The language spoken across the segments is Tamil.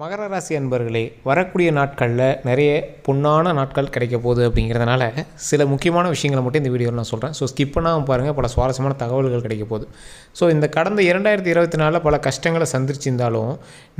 மகர ராசி அன்பர்களே வரக்கூடிய நாட்களில் நிறைய பொன்னான நாட்கள் கிடைக்க போகுது அப்படிங்கிறதுனால சில முக்கியமான விஷயங்களை மட்டும் இந்த வீடியோவில் நான் சொல்கிறேன் ஸோ ஸ்கிப் பண்ணாமல் பாருங்கள் பல சுவாரஸ்யமான தகவல்கள் கிடைக்க போகுது. ஸோ இந்த கடந்த இரண்டாயிரத்தி இருபத்தி நாலில் பல கஷ்டங்களை சந்திச்சிருந்தாலும்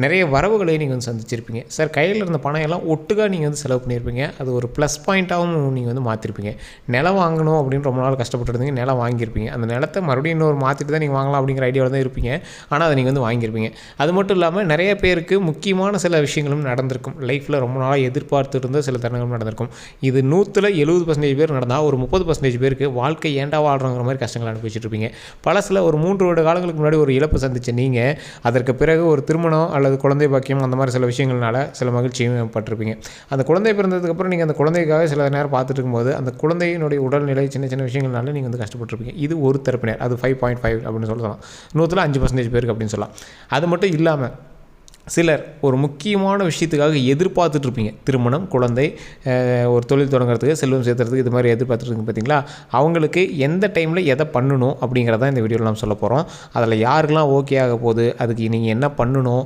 நிறைய வரவுகளை நீங்கள் வந்து சந்திச்சிருப்பீங்க. சார் கையில் இருந்த பணம் எல்லாம் ஒட்டுக்காக நீங்கள் வந்து செலவு பண்ணியிருப்பீங்க அது ஒரு ப்ளஸ் பாயிண்ட்டாகவும் நீங்கள் வந்து மாற்றிருப்பீங்க நிலம் வாங்கணும் அப்படின்னு ரொம்ப நாள் கஷ்டப்பட்டு இருந்தீங்க. நிலம் வாங்கியிருப்பீங்க. அந்த நிலத்தை மறுபடியும் இன்னொரு மாற்றிட்டு தான் நீங்கள் வாங்கலாம் அப்படிங்கிற ஐடியாவில் தான் இருப்பீங்க. ஆனால் அதை நீங்கள் வந்து வாங்கியிருப்பீங்க. அது மட்டும் இல்லாமல் நிறைய பேருக்கு முக்கியமாக முக்கியமான சில விஷயங்களும் நடந்திருக்கும். லைஃப்பில் ரொம்ப நாளாக எதிர்பார்த்து இருந்த சில தருணங்களும் நடந்திருக்கும். இது நூற்றில் எழுபது பர்சன்டேஜ் பேர் நடந்தால் ஒரு முப்பது பர்சன்டேஜ் பேருக்கு வாழ்க்கை ஏண்டா வாழ்கிறோங்கிற மாதிரி கஷ்டங்கள் அனுபவிச்சுட்டு இருப்பீங்க சில ஒரு மூன்று வருட காலங்களுக்கு முன்னாடி ஒரு இழப்பு சந்திச்ச நீங்கள் அதற்கு பிறகு ஒரு திருமணம் அல்லது குழந்தை பாக்கியம் அந்த மாதிரி சில விஷயங்கள்னால சில மகிழ்ச்சியும் பட்டிருப்பீங்க அந்த குழந்தை பிறந்ததுக்கப்புறம் நீங்கள் அந்த குழந்தைக்காக சில நேரம் பார்த்துட்டு இருக்கும்போது அந்த குழந்தையினுடைய உடல்நிலை சின்ன சின்ன விஷயங்கள்னால நீங்கள் வந்து கஷ்டப்பட்டுருப்பீங்க. இது ஒரு தரப்பினர். அது ஃபைவ் பாயிண்ட் ஃபைவ் அப்படின்னு சொல்லலாம். நூற்றில் அஞ்சு பர்சன்டேஜ் பேருக்கு அப்படின்னு சொல்லலாம். அது மட்டும் இல்லாமல் சிலர் ஒரு முக்கியமான விஷயத்துக்காக எதிர்பார்த்துட்டு இருப்பீங்க திருமணம் குழந்தை ஒரு தொழில் தொடங்குறதுக்கு செல்வம் சேர்த்துறதுக்கு இது மாதிரி எதிர்பார்த்துட்ருக்குங்க பார்த்தீங்களா? அவங்களுக்கு எந்த டைமில் எதை பண்ணணும் அப்படிங்கிறதான் இந்த வீடியோவில் நம்ம சொல்ல போகிறோம் அதில் யாருக்கெல்லாம் ஓகே ஆக போகுது அதுக்கு நீங்கள் என்ன பண்ணணும்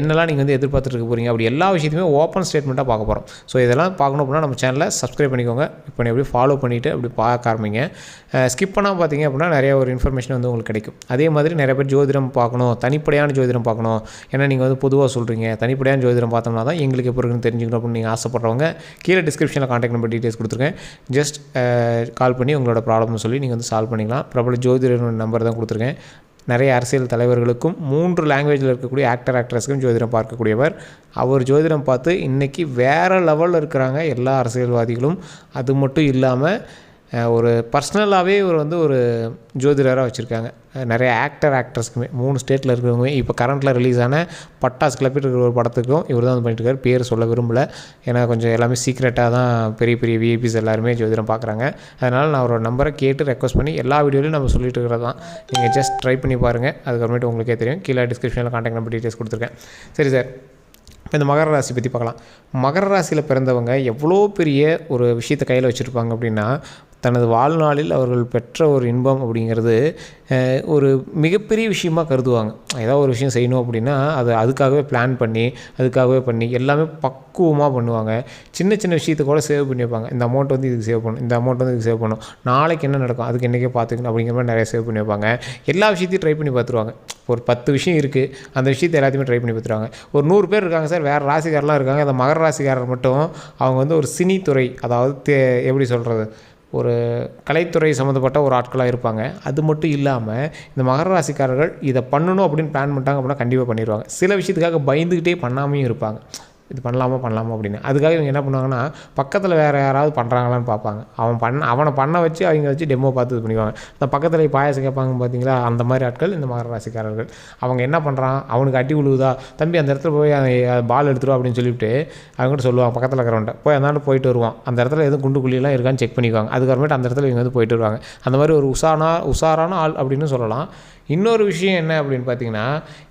என்னெல்லாம் நீங்கள் வந்து எதிர்பார்த்துட்டு போகிறீங்க அப்படி எல்லா விஷயத்தையுமே ஓப்பன் ஸ்டேட்மெண்ட்டாக பார்க்க போகிறோம் ஸோ இதெல்லாம் பார்க்கணும் அப்படின்னா நம்ம சேனலை சப்ஸ்கிரைப் பண்ணிக்கோங்க. இப்போ எப்படி ஃபாலோ பண்ணிவிட்டு அப்படி பார்க்க ஆரம்பிங்க. ஸ்கிப் பண்ணால் பார்த்தீங்க அப்படின்னா நிறைய ஒரு இன்ஃபர்மேஷன் வந்து உங்களுக்கு கிடைக்கும். அதே மாதிரி நிறைய பேர் ஜோதிடம் பார்க்கணும் தனிப்படையான ஜோதிடம் பார்க்கணும். ஏன்னா நீங்கள் வந்து பொதுவாக சொல்கிறீங்க தனிப்படையான ஜோதிடம் பார்த்தோம்னா தான் எங்களுக்கு எப்போ இருக்குன்னு தெரிஞ்சுக்கணும் அப்படின்னு நீங்கள் ஆசைப்படுறவங்க கீழே டிஸ்கிரிப்ஷனில் காண்டாக்ட் நம்பர் டீட்டெயில்ஸ் கொடுத்துருக்கேன். ஜஸ்ட் கால் பண்ணி உங்களோட ப்ராப்ளம்னு சொல்லி நீங்கள் வந்து சால்வ் பண்ணிக்கலாம். பிரபல ஜோதிடர் நம்பர் தான் கொடுத்துருக்கேன். நிறைய அரசியல் தலைவர்களுக்கும் மூன்று லாங்குவேஜில் இருக்கக்கூடிய ஆக்டர் ஆக்ட்ரஸ்க்கும் ஜோதிடம் பார்க்கக்கூடியவர். அவர் ஜோதிடம் பார்த்து இன்றைக்கி வேறு லெவலில் இருக்கிறாங்க எல்லா அரசியல்வாதிகளும். அது மட்டும் இல்லாமல் ஒரு பர்சனலாகவே இவர் வந்து ஒரு ஜோதிடராக வச்சுருக்காங்க. நிறைய ஆக்டர் ஆக்ட்ரஸ்க்குமே மூணு ஸ்டேட்டில் இருக்கிறவங்க. இப்போ கரண்ட்டில் ரிலீஸ் ஆன பட்டாஸ் கிளப்பிட்டு இருக்கிற ஒரு படத்துக்கும் இவர் தான் வந்து பண்ணிட்டு பேர் சொல்ல விரும்பல. ஏன்னா கொஞ்சம் எல்லாமே சீக்ரெட்டாக தான் பெரிய பெரிய விஐபிஸ் எல்லாருமே ஜோதிடம் பார்க்குறாங்க அதனால் நான் அவரோட நம்பரை கேட்டு ரெக்வஸ்ட் பண்ணி எல்லா வீடியோலையும் நம்ம சொல்லிட்டு இருக்கிறது தான். நீங்கள் ஜஸ்ட் ட்ரை பண்ணி பாருங்கள் அதுக்கப்புறமேட்டு உங்களுக்கே தெரியும். கீழே டிஸ்கிரிப்ஷனில் காண்டாக்ட் நம்பர் டீட்டெயில்ஸ் கொடுத்துருக்கேன். சரி சார் இப்போ இந்த மகர ராசி பற்றி பார்க்கலாம். மகர ராசியில் பிறந்தவங்க எவ்வளோ பெரிய ஒரு விஷயத்தை கையில் வச்சுருப்பாங்க அப்படின்னா தனது வாழ்நாளில் அவர்கள் பெற்ற ஒரு இன்பம் அப்படிங்கிறது ஒரு மிகப்பெரிய விஷயமா கருதுவாங்க. ஏதாவது ஒரு விஷயம் செய்யணும் அப்படின்னா அது அதுக்காகவே பிளான் பண்ணி அதுக்காகவே பண்ணி எல்லாமே பக்குவமாக பண்ணுவாங்க. சின்ன சின்ன விஷயத்தை கூட சேவ் பண்ணி வைப்பாங்க. இந்த அமௌண்ட் வந்து இதுக்கு சேவ் பண்ணணும் இந்த அமௌண்ட் வந்து இதுக்கு சேவ் பண்ணணும். நாளைக்கு என்ன நடக்கும் அதுக்கு என்றைக்கே பார்த்துக்கணும் அப்படிங்கிற மாதிரி நிறைய சேவ் பண்ணி வைப்பாங்க. எல்லா விஷயத்தையும் ட்ரை பண்ணி பார்த்துருவாங்க. ஒரு பத்து விஷயம் இருக்குது அந்த விஷயத்தை எல்லாத்தையுமே ட்ரை பண்ணி பார்த்துருவாங்க. ஒரு நூறு பேர் இருக்காங்க சார் வேறு ராசிக்காரெலாம் இருக்காங்க. அந்த மகர ராசிக்காரர் மட்டும் அவங்க வந்து ஒரு சினித்துறை அதாவது தே எப்படி சொல்கிறது ஒரு கலைத்துறை சம்மந்தப்பட்ட ஒரு ஆட்களாக இருப்பாங்க. அது மட்டும் இல்லாமல் இந்த மகர ராசிக்காரர்கள் இதை பண்ணணும் அப்படின்னு பிளான் பண்ணிட்டாங்க அப்படின்னா கண்டிப்பாக பண்ணிடுவாங்க சில விஷயத்துக்காக பயந்துக்கிட்டே பண்ணாமையும் இருப்பாங்க. இது பண்ணலாமா பண்ணலாமா அப்படின்னு. அதுக்காக இவங்க என்ன பண்ணுவாங்கன்னா பக்கத்தில் வேறு யாராவது பண்ணுறாங்களான்னு பார்ப்பாங்க. அவன் பண்ண அவனை பண்ண வச்சு அவங்க வச்சு டெமோ பார்த்து இது பண்ணிக்குவாங்க. இந்த பக்கத்தில் பாயாசம் கேட்பாங்க பார்த்தீங்களா? அந்த மாதிரி ஆட்கள் இந்த மகர ராசிக்காரர்கள். அவங்க என்ன பண்ணுறான் அவனுக்கு அடி விழுவுதா தம்பி அந்த இடத்துல போய் பால் எடுத்துரும் அப்படின்னு சொல்லிவிட்டு அவங்ககிட்ட சொல்லுவாங்க பக்கத்தில் இருக்கிறவன்ட்ட. போய் அந்தாண்டு போயிட்டு வருவான். அந்த இடத்துல எதுவும் குண்டு குழியெல்லாம் இருக்கான்னு செக் பண்ணிக்குவாங்க. அதுக்கப்புறமேட்டு அந்த இடத்துல இவங்க வந்து போயிட்டு வருவாங்க. அந்த மாதிரி ஒரு உஷானா உஷாரான ஆள் அப்படின்னு சொல்லலாம். இன்னொரு விஷயம் என்ன அப்படின்னு பார்த்தீங்கன்னா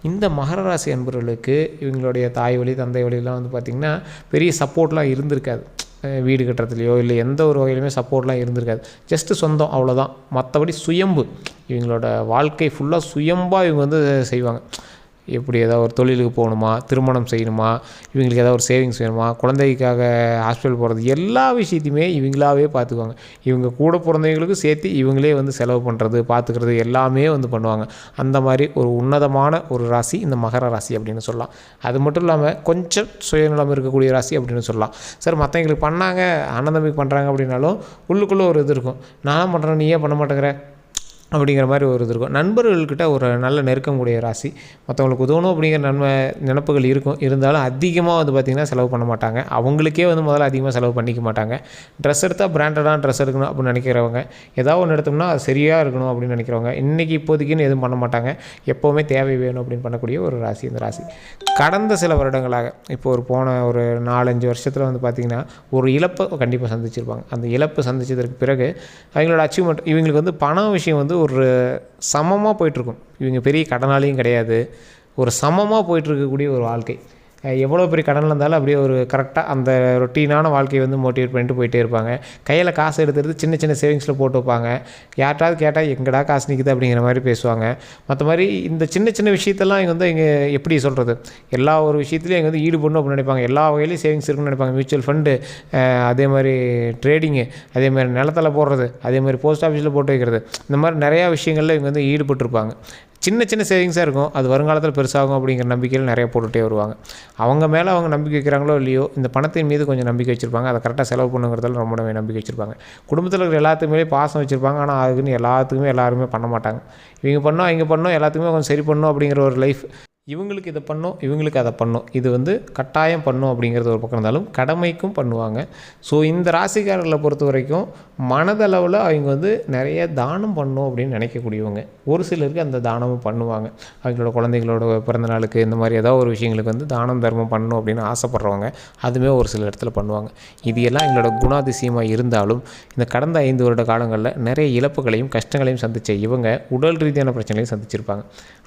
இந்த மகர ராசி என்பவர்களுக்கு இவங்களுடைய தாய் வழி தந்தை வழியெல்லாம் வந்து பார்த்திங்கன்னா பெரிய சப்போர்ட்லாம் இருந்திருக்காது. வீடு கட்டுறதுலையோ இல்லை எந்த ஒரு வகையிலுமே சப்போர்ட்லாம் இருந்திருக்காது. ஜஸ்ட்டு சொந்தம் அவ்வளோதான் மற்றபடி சுயம்பு. இவங்களோட வாழ்க்கை ஃபுல்லாக சுயம்பாக இவங்க வந்து செய்வாங்க. எப்படி ஏதாவது ஒரு தொழிலுக்கு போகணுமா திருமணம் செய்யணுமா இவங்களுக்கு ஏதாவது ஒரு சேவிங்ஸ் வேணுமா குழந்தைக்காக ஹாஸ்பிட்டல் போகிறது எல்லா விஷயத்தையுமே இவங்களாவே பார்த்துக்குவாங்க. இவங்க கூட பிறந்தவங்களுக்கும் சேர்த்து இவங்களே வந்து செலவு பண்ணுறது பார்த்துக்கிறது எல்லாமே வந்து பண்ணுவாங்க. அந்த மாதிரி ஒரு உன்னதமான ஒரு ராசி இந்த மகர ராசி அப்படின்னு சொல்லலாம். அது மட்டும் இல்லாமல் கொஞ்சம் சுயநலம் இருக்கக்கூடிய ராசி அப்படின்னு சொல்லலாம். சார் மற்றவங்களுக்கு பண்ணாங்க அண்ணன் தம்பிக்கு பண்ணுறாங்க அப்படின்னாலும் உள்ளுக்குள்ளே ஒரு இது இருக்கும். நான் பண்ணுறேன் நீயே பண்ண மாட்டேங்கிற? அப்படிங்கிற மாதிரி ஒரு இது இருக்கும். நண்பர்கள்கிட்ட ஒரு நல்ல நெருக்கம் கூடிய ராசி. மற்றவங்களுக்கு உதவணும் அப்படிங்கிற நன்மை நினப்புகள் இருக்கும். இருந்தாலும் அதிகமாக வந்து பார்த்திங்கன்னா செலவு பண்ண மாட்டாங்க. அவங்களுக்கே வந்து முதல்ல அதிகமாக செலவு பண்ணிக்க மாட்டாங்க. ட்ரெஸ் எடுத்தால் பிராண்டடான ட்ரெஸ் எடுக்கணும் அப்படின்னு நினைக்கிறவங்க ஏதாவது ஒன்று எடுத்தோம்னா அது சரியாக இருக்கணும் அப்படின்னு நினைக்கிறவங்க இன்றைக்கி இப்போதைக்குன்னு எதுவும் பண்ண மாட்டாங்க. எப்போவுமே தேவை வேணும் அப்படின்னு பண்ணக்கூடிய ஒரு ராசி இந்த ராசி. கடந்த சில வருடங்களாக இப்போ ஒரு போன ஒரு நாலஞ்சு வருஷத்தில் வந்து பார்த்திங்கன்னா ஒரு இழப்பை கண்டிப்பாக சந்திச்சிருப்பாங்க. அந்த இழப்பு சந்திச்சதற்கு பிறகு அவங்களோட அச்சீவ்மெண்ட் இவங்களுக்கு வந்து பணம் விஷயம் வந்து ஒரு சமமாக போயிட்டுருக்கும் இவங்க பெரிய கடனாளியும் கிடையாது. ஒரு சமமாக போயிட்டுருக்கக்கூடிய ஒரு வாழ்க்கை. எவ்வளோ பெரிய கடனில் இருந்தாலும் அப்படியே ஒரு கரெக்டாக அந்த ரொட்டீனான வாழ்க்கையை வந்து மோட்டிவேட் பண்ணிட்டு போயிட்டே இருப்பாங்க. கையில் காசு எடுத்துறது சின்ன சின்ன சேவிங்ஸில் போட்டு வைப்பாங்க. யார்ட்டாவது கேட்டால் எங்கடா காசு நிற்குது அப்படிங்கிற மாதிரி பேசுவாங்க. மற்ற மாதிரி இந்த சின்ன சின்ன விஷயத்தெல்லாம் இங்கே வந்து இங்கே எப்படி சொல்கிறது எல்லா ஒரு விஷயத்துலையும் இங்கே வந்து ஈடுபடணும் அப்படின்னு நினைப்பாங்க. எல்லா வகையிலையும் சேவிங்ஸ் இருக்குன்னு நினைப்பாங்க. மியூச்சுவல் ஃபண்டு அதே மாதிரி ட்ரேடிங்கு அதே மாதிரி நிலத்தில் போடுறது அதே மாதிரி போஸ்ட் ஆஃபீஸில் போட்டு வைக்கிறது. இந்த மாதிரி நிறையா விஷயங்களில் இவங்க வந்து ஈடுபட்டிருப்பாங்க. சின்ன சின்ன சேவிங்ஸாக இருக்கும். அது வருங்காலத்தில் பெருசாகும் அப்படிங்கிற நம்பிக்கையில் நிறைய போட்டுகிட்டே வருவாங்க. அவங்க மேலே அவங்க நம்பிக்கை வைக்கிறாங்களோ இல்லையோ இந்த பணத்தின் மீது கொஞ்சம் நம்பிக்கை வச்சுருப்பாங்க. அதை கரெக்டாக செலவு பண்ணுங்கிறதால ரொம்ப நம்பிக்கை வச்சுருப்பாங்க. குடும்பத்தில் இருக்கிற எல்லாத்துக்குமே பாசம் வச்சுருப்பாங்க. ஆனால் அதுக்குன்னு எல்லாத்துக்குமே எல்லாருமே பண்ண மாட்டாங்க. இவங்க பண்ணோம் இங்கே பண்ணோம் எல்லாத்துக்குமே கொஞ்சம் சரி பண்ணணும் அப்படிங்கிற ஒரு லைஃப் இவங்களுக்கு இதை பண்ணோம் இவங்களுக்கு அதை பண்ணோம். இது வந்து கட்டாயம் பண்ணும் அப்படிங்கிறது ஒரு பக்கம் இருந்தாலும் கடமைக்கும் பண்ணுவாங்க. ஸோ இந்த ராசிக்காரர்களை பொறுத்த வரைக்கும் மனதளவில் அவங்க வந்து நிறைய தானம் பண்ணும் அப்படின்னு நினைக்கக்கூடியவங்க. ஒரு சிலருக்கு அந்த தானமும் பண்ணுவாங்க. அவங்களோட குழந்தைகளோட பிறந்த நாளுக்கு இந்த மாதிரி ஏதோ ஒரு விஷயங்களுக்கு வந்து தானம் தர்மம் பண்ணணும் அப்படின்னு ஆசைப்பட்றவங்க அதுவுமே ஒரு சில இடத்துல பண்ணுவாங்க. இது எல்லாம் எங்களோட குணாதிசயமாக இருந்தாலும் இந்த கடந்த ஐந்து வருட காலங்களில் நிறைய இழப்புகளையும் கஷ்டங்களையும் சந்தித்த இவங்க உடல் ரீதியான பிரச்சனைகளையும் சந்திச்சிருப்பாங்க.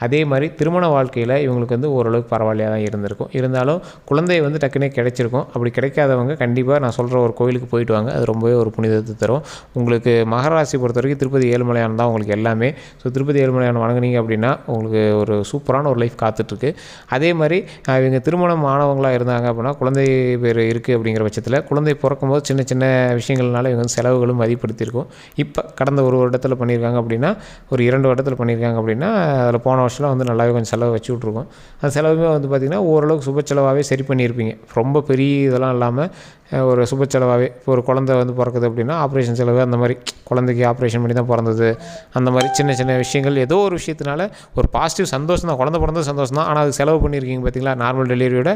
அதே மாதிரி திருமண வாழ்க்கையில் இவங்களுக்கு வந்து ஓரளவுக்கு பரவாயில்லையாக தான் இருந்திருக்கும். இருந்தாலும் குழந்தை வந்து டக்குனே கிடைச்சிருக்கும். அப்படி கிடைக்காதவங்க கண்டிப்பாக நான் சொல்கிற ஒரு கோயிலுக்கு போயிட்டு வாங்க. அது ரொம்பவே ஒரு புனிதத்தை தரும். உங்களுக்கு மகராசி பொறுத்த வரைக்கும் திருப்பதி ஏழுமலையான் தான் உங்களுக்கு எல்லாமே. ஸோ திருப்பதி ஏழுமலையான் வணங்குனீங்க அப்படின்னா உங்களுக்கு ஒரு சூப்பரான ஒரு லைஃப் காத்துட்ருக்கு. அதே மாதிரி இவங்க திருமணம் ஆனவங்களாக இருந்தாங்க அப்படின்னா குழந்தை பேர் இருக்குது அப்படிங்கிற பட்சத்தில் குழந்தை பிறக்கும்போது சின்ன சின்ன விஷயங்கள்னால இவங்க வந்து செலவுகளும் அதிகப்படுத்தியிருக்கும். இப்போ கடந்த ஒரு வருடத்தில் பண்ணியிருக்காங்க அப்படின்னா ஒரு இரண்டு வருடத்தில் பண்ணியிருக்காங்க அப்படின்னா அதில் போன வருஷம்லாம் வந்து நல்லாவே கொஞ்சம் செலவு வச்சு விட்ருக்கோம் அந்த செலவுமே வந்து பார்த்திங்கன்னா ஓரளவுக்கு சுப செலவாகவே சரி பண்ணியிருப்பீங்க. ரொம்ப பெரிய இதெல்லாம் இல்லாமல் ஒரு சுப செலவாகவே இப்போ ஒரு குழந்தை வந்து பிறக்குது அப்படின்னா ஆப்ரேஷன் செலவு அந்த மாதிரி குழந்தைக்கு ஆப்ரேஷன் பண்ணி தான் பிறந்தது அந்த மாதிரி சின்ன சின்ன விஷயங்கள் ஏதோ ஒரு விஷயத்தினால ஒரு பாசிட்டிவ் சந்தோஷம் தான் குழந்தை பிறந்தது சந்தோஷம் தான். ஆனால் அது செலவு பண்ணியிருக்கீங்க பார்த்தீங்களா நார்மல் டெலிவரியோட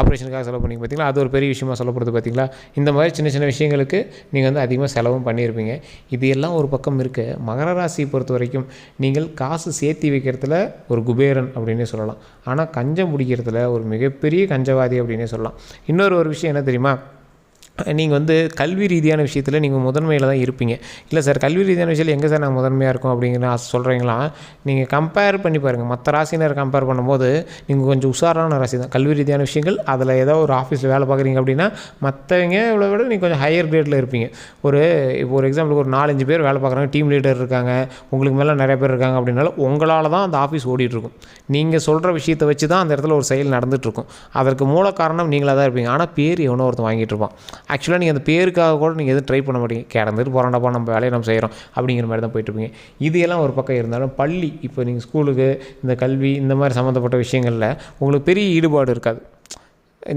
ஆப்ரேஷனுக்காக செலவு பண்ணிங்க பார்த்தீங்களா அது ஒரு பெரிய விஷயமா சொல்லப்படுது பார்த்தீங்களா இந்த மாதிரி சின்ன சின்ன விஷயங்களுக்கு நீங்கள் வந்து அதிகமாக செலவும் பண்ணியிருப்பீங்க. இது எல்லாம் ஒரு பக்கம் இருக்குது மகர ராசியை பொறுத்த வரைக்கும் நீங்கள் காசு சேர்த்தி வைக்கிறதுல ஒரு குபேரன் அப்படின்னே சொல்லலாம். ஆனால் கஞ்சம் பிடிக்கிறதுல ஒரு மிகப்பெரிய கஞ்சவாதி அப்படின்னே சொல்லலாம். இன்னொரு ஒரு விஷயம் என்ன தெரியுமா? நீங்கள் வந்து கல்வி ரீதியான விஷயத்தில் நீங்கள் முதன்மையில் தான் இருப்பீங்க. இல்லை சார் கல்வி ரீதியான விஷயத்தில் எங்கே சார் நாங்கள் முதன்மையாக இருக்கும் அப்படிங்கிற சொல்கிறீங்களா நீங்கள் கம்பேர் பண்ணி பாருங்கள் மற்ற ராசினர் கம்பேர் பண்ணும்போது நீங்கள் கொஞ்சம் உஷாரான ராசி தான். கல்வி ரீதியான விஷயங்கள் அதில் ஏதோ ஒரு ஆஃபீஸில் வேலை பார்க்குறீங்க அப்படின்னா மற்றவங்க இவ்வளோ விட நீங்கள் கொஞ்சம் ஹையர் கிரேடில் இருப்பீங்க. ஒரு இப்போ ஒரு எக்ஸாம்பிளுக்கு ஒரு நாலஞ்சு பேர் வேலை பார்க்குறாங்க டீம் லீடர் இருக்காங்க. உங்களுக்கு மேலே நிறைய பேர் இருக்காங்க அப்படின்னாலும் உங்களால் தான் அந்த ஆஃபீஸ் ஓடிட்டுருக்கும் நீங்கள் சொல்கிற விஷயத்தை வச்சு தான் அந்த இடத்துல ஒரு செயல் நடந்துகிட்ருக்கும் அதற்கு மூல காரணம் நீங்களாக தான் இருப்பீங்க. ஆனால் பேர் எவனோ ஒருத்தன் வாங்கிட்டு இருப்பான். ஆக்சுவலாக நீங்கள் அந்த பேருக்காக கூட நீங்கள் எதுவும் ட்ரை பண்ண மாட்டீங்க. கிடந்துட்டு போகிறாண்டப்பா நம்ம வேலையை நம்ம செய்கிறோம் அப்படிங்கிற மாதிரி தான் போயிட்டுருப்பீங்க இது எல்லாம் ஒரு பக்கம் இருந்தாலும் பள்ளி இப்போ நீங்கள் ஸ்கூலுக்கு இந்த கல்வி இந்த மாதிரி சம்மந்தப்பட்ட விஷயங்களில் உங்களுக்கு பெரிய ஈடுபாடு இருக்காது.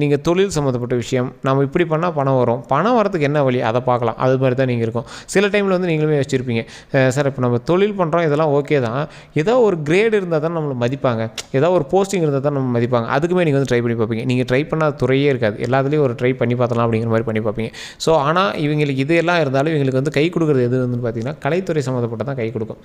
நீங்கள் தொழில் சம்மந்தப்பட்ட விஷயம் நம்ம இப்படி பண்ணால் பணம் வரும். பணம் வரதுக்கு என்ன வழி? அதை பார்க்கலாம். அது மாதிரி தான் நீங்கள் இருக்கும். சில டைமில் வந்து நீங்களுமே வச்சுருப்பீங்க சார் இப்போ நம்ம தொழில் பண்ணுறோம் இதெல்லாம் ஓகே தான். ஏதோ ஒரு கிரேடு இருந்தால் தான் நம்மளை மதிப்பாங்க. ஏதோ ஒரு போஸ்டிங் இருந்தால் தான் நம்ம மதிப்பாங்க. அதுக்குமே நீங்கள் வந்து ட்ரை பண்ணி பார்ப்பீங்க. நீங்கள் ட்ரை பண்ணாத துறையே இருக்காது. எல்லாத்துலேயும் ஒரு ட்ரை பண்ணி பார்த்தலாம் அப்படிங்கிற மாதிரி பண்ணி பார்ப்பீங்க. ஸோ ஆனால் இவங்களுக்கு இது எல்லாம் இருந்தாலும் இவங்களுக்கு வந்து கை கொடுக்குறது எது வந்து பார்த்தீங்கன்னா கலைத்துறை சம்மந்தப்பட்ட தான் கை கொடுக்கும்.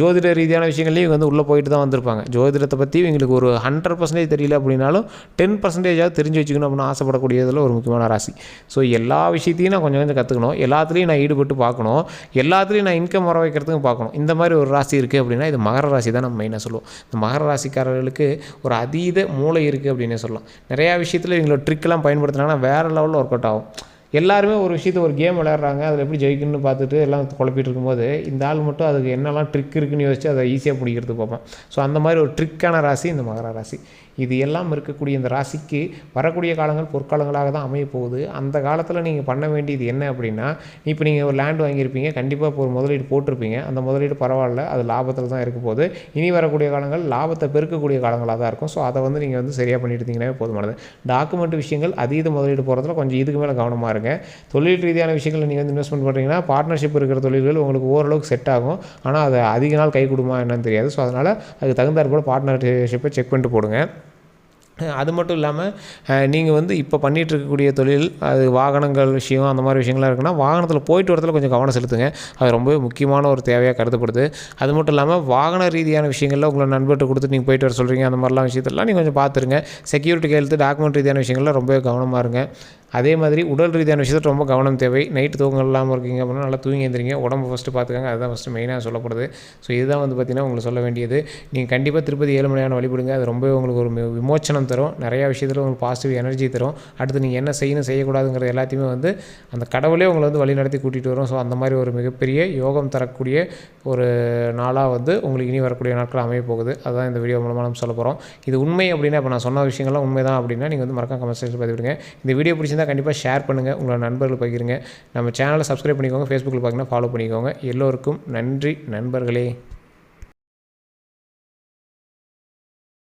ஜோதிட ரீதியான விஷயங்கள்லேயும் இவங்க வந்து உள்ளே போயிட்டு தான் வந்திருப்பாங்க. ஜோதிடத்தை பற்றி இவங்களுக்கு ஒரு ஹண்ட்ரட் பர்சன்டேஜ் தெரியல அப்படின்னாலும் டென் பர்சன்டேஜாவது தெரிஞ்சு வச்சுக்கணும் அப்படின்னு ஆசைப்படக்கூடியதில் ஒரு முக்கியமான ராசி. ஸோ எல்லா விஷயத்தையும் நான் கொஞ்சம் கொஞ்சம் கற்றுக்கணும் எல்லாத்துலேயும் நான் ஈடுபட்டு பார்க்கணும். எல்லாத்துலேயும் நான் இன்கம் வர வைக்கிறதுக்கும் பார்க்கணும். இந்த மாதிரி ஒரு ராசி இருக்குது அப்படின்னா இது மகர ராசி தான் நம்ம மெயினாக சொல்லுவோம். இந்த மகர ராசிக்காரர்களுக்கு ஒரு அதீத மூளை இருக்குது அப்படின்னே சொல்லலாம். நிறையா விஷயத்தில் இவங்களோட ட்ரிக்கெல்லாம் பயன்படுத்தினாங்கன்னா வேறு லெவலில் ஒர்க் அவுட் ஆகும். எல்லாருமே ஒரு விஷயத்தை ஒரு கேம் விளையாடுறாங்க. அதில் எப்படி ஜெயிக்கணும்னு பார்த்துட்டு எல்லாம் குழப்பிட்டு இருக்கும்போது இந்த ஆள் மட்டும் அதுக்கு என்னெல்லாம் ட்ரிக் இருக்குன்னு யோசிச்சு அதை ஈஸியாக பிடிக்கிறதுக்கு பார்ப்போம் ஸோ அந்த மாதிரி ஒரு ட்ரிக்கான ராசி இந்த மகர ராசி. இது எல்லாம் இருக்கக்கூடிய இந்த ராசிக்கு வரக்கூடிய காலங்கள் பொற்காலங்களாக தான் அமைய போகுது. அந்த காலத்தில் நீங்கள் பண்ண வேண்டியது என்ன அப்படின்னா இப்போ நீங்கள் ஒரு லேண்ட் வாங்கியிருப்பீங்க கண்டிப்பாக இப்போ ஒரு முதலீடு போட்டிருப்பீங்க. அந்த முதலீடு பரவாயில்ல அது லாபத்தில் தான் இருக்க போகுது. இனி வரக்கூடிய காலங்கள் லாபத்தை பெருக்கக்கூடிய காலங்களாக தான் இருக்கும். ஸோ அதை வந்து நீங்கள் வந்து சரியாக பண்ணிட்டு இருந்தீங்கன்னா போதுமானது. டாக்குமெண்ட் விஷயங்கள் அதீத முதலீடு போகிறதுல கொஞ்சம் இதுக்கு மேலே கவனமாக இருங்க. தொழில் ரீதியான விஷயங்களில் நீங்கள் வந்து இன்வெஸ்ட்மெண்ட் பண்ணுறீங்கன்னா பார்ட்னர்ஷிப் இருக்கிற தொழில்கள் உங்களுக்கு ஓரளவுக்கு செட் ஆகும். ஆனால் அது அதிக நாள் கை கொடுமா என்னன்னு தெரியாது. ஸோ அதனால் அதுக்கு தகுந்தாற் போல் பார்ட்னர்ஷிப்பை செக் பண்ணிட்டு போடுங்க. அது மட்டும் இல்லாமல் நீங்கள் வந்து இப்போ பண்ணிகிட்டு இருக்கக்கூடிய தொழில் அது வாகனங்கள் விஷயம் அந்த மாதிரி விஷயங்கள்லாம் இருக்குன்னா வாகனத்தில் போயிட்டு வரதுல கொஞ்சம் கவனம் செலுத்துங்க. அது ரொம்பவே முக்கியமான ஒரு தேவையாக கருதப்படுது. அது மட்டும் இல்லாமல் வாகன ரீதியான விஷயங்களில் உங்களை நண்பர்கிட்ட கொடுத்து நீங்கள் போயிட்டு வர சொல்கிறீங்க அந்த மாதிரிலாம் விஷயத்தெல்லாம் நீங்கள் கொஞ்சம் பார்த்துருங்க. செக்யூரிட்டி கையெழுத்து டாக்குமெண்ட் ரீதியான விஷயங்கள்லாம் ரொம்பவே கவனமாக இருங்க. அதே மாதிரி உடல் ரீதியான விஷயத்தில் ரொம்ப கவனம் தேவை. நைட்டு தூக்கம் இல்லாமல் இருக்கீங்க அப்படின்னா நல்லா தூங்கி எழுந்திரிங்க உடம்பு ஃபஸ்ட்டு பார்த்துக்கங்க அதுதான் ஃபஸ்ட்டு மெயினாக சொல்லப்படுது. ஸோ இதுதான் வந்து பார்த்திங்கன்னா உங்களுக்கு சொல்ல வேண்டியது. நீங்கள் கண்டிப்பாக திருப்பதி ஏழுமலையான வழிபடுங்க. அது ரொம்பவே உங்களுக்கு ஒரு விமோச்சனம் தரும். நிறையா விஷயத்தில் உங்களுக்கு பாசிட்டிவ் எனர்ஜி தரும். அடுத்து நீங்கள் என்ன செய்யணும் செய்யக்கூடாதுங்கிறது எல்லாத்தையுமே வந்து அந்த கடவுளே உங்களை வந்து வழி நடத்தி கூட்டிகிட்டு வரும். ஸோ அந்த மாதிரி ஒரு மிகப்பெரிய யோகம் தரக்கூடிய ஒரு நாளாக வந்து உங்களுக்கு இனி வரக்கூடிய நாட்கள் அமைய போகுது. அதுதான் இந்த வீடியோ மூலமாக நம்ம சொல்ல போகிறோம் இது உண்மை அப்படின்னா இப்போ நான் சொன்ன விஷயங்கள்லாம் உண்மை தான் அப்படின்னா நீங்கள் வந்து மறக்காம கமெண்ட் செக்ஷன் பதிவிடுங்க. இந்த வீடியோ பிடிச்சி பிடிச்சிருந்தால் கண்டிப்பாக ஷேர் பண்ணுங்கள் உங்களோட நண்பர்கள் பகிருங்க. நம்ம சேனலை சப்ஸ்கிரைப் பண்ணிக்கோங்க. ஃபேஸ்புக்கில் பார்க்கணும் ஃபாலோ பண்ணிக்கோங்க. எல்லோருக்கும் நன்றி நண்பர்களே.